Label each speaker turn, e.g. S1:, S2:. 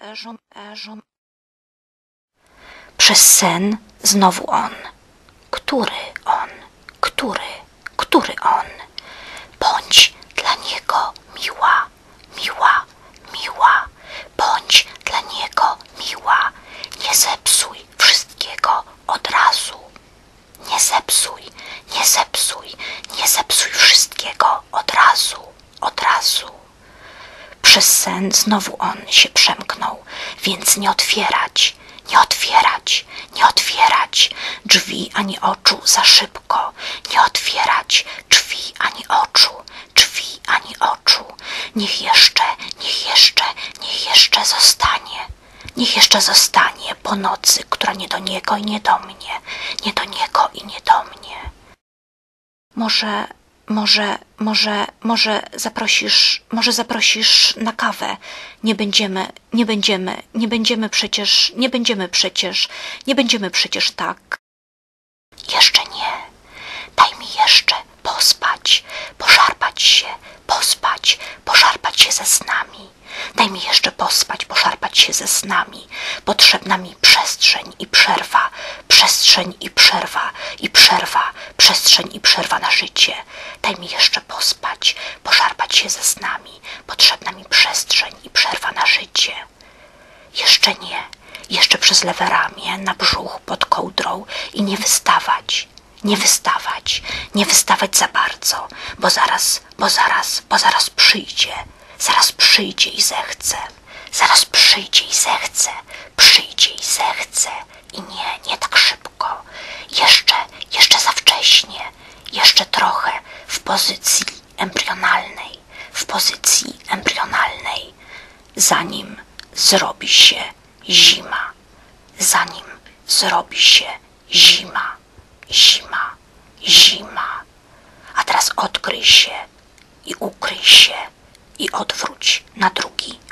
S1: Eżom, eżom. Przez sen znowu on. Który on? Który? Który on? Bądź dla niego miła, miła, miła. Bądź dla niego miła. Nie zepsuj wszystkiego od razu. Nie zepsuj, nie zepsuj, nie zepsuj wszystkiego od razu, od razu. Przez sen znowu on się przemknął, więc nie otwierać, nie otwierać, nie otwierać drzwi ani oczu za szybko, nie otwierać drzwi ani oczu, drzwi ani oczu. Niech jeszcze, niech jeszcze, niech jeszcze zostanie. Niech jeszcze zostanie po nocy, która nie do niego i nie do mnie, nie do niego Może, może, może, może zaprosisz, może zaprosisz na kawę. Nie będziemy, nie będziemy, nie będziemy przecież, nie będziemy przecież, nie będziemy przecież tak. Jeszcze nie. Daj mi jeszcze pospać, poszarpać się, pospać, poszarpać się ze snami. Daj mi jeszcze pospać, poszarpać się ze snami. Potrzebna mi przestrzeń i przerwa, przestrzeń i przerwa, i przerwa, przestrzeń i przerwa na życie. Daj mi jeszcze pospać, poszarpać się ze snami. Potrzebna mi przestrzeń i przerwa na życie. Jeszcze nie, jeszcze przez lewe ramię, na brzuch, pod kołdrą i nie wystawać. Nie wystawać, nie wystawać za bardzo, bo zaraz, bo zaraz, bo zaraz przyjdzie, zaraz przyjdzie i zechce, zaraz przyjdzie i zechce, przyjdzie i zechce. I nie, nie tak szybko, jeszcze, jeszcze za wcześnie, jeszcze trochę w pozycji embrionalnej, w pozycji embrionalnej, zanim zrobi się zima, zanim zrobi się zima, zima, zima. A teraz odkryj się i ukryj się i odwróć na drugi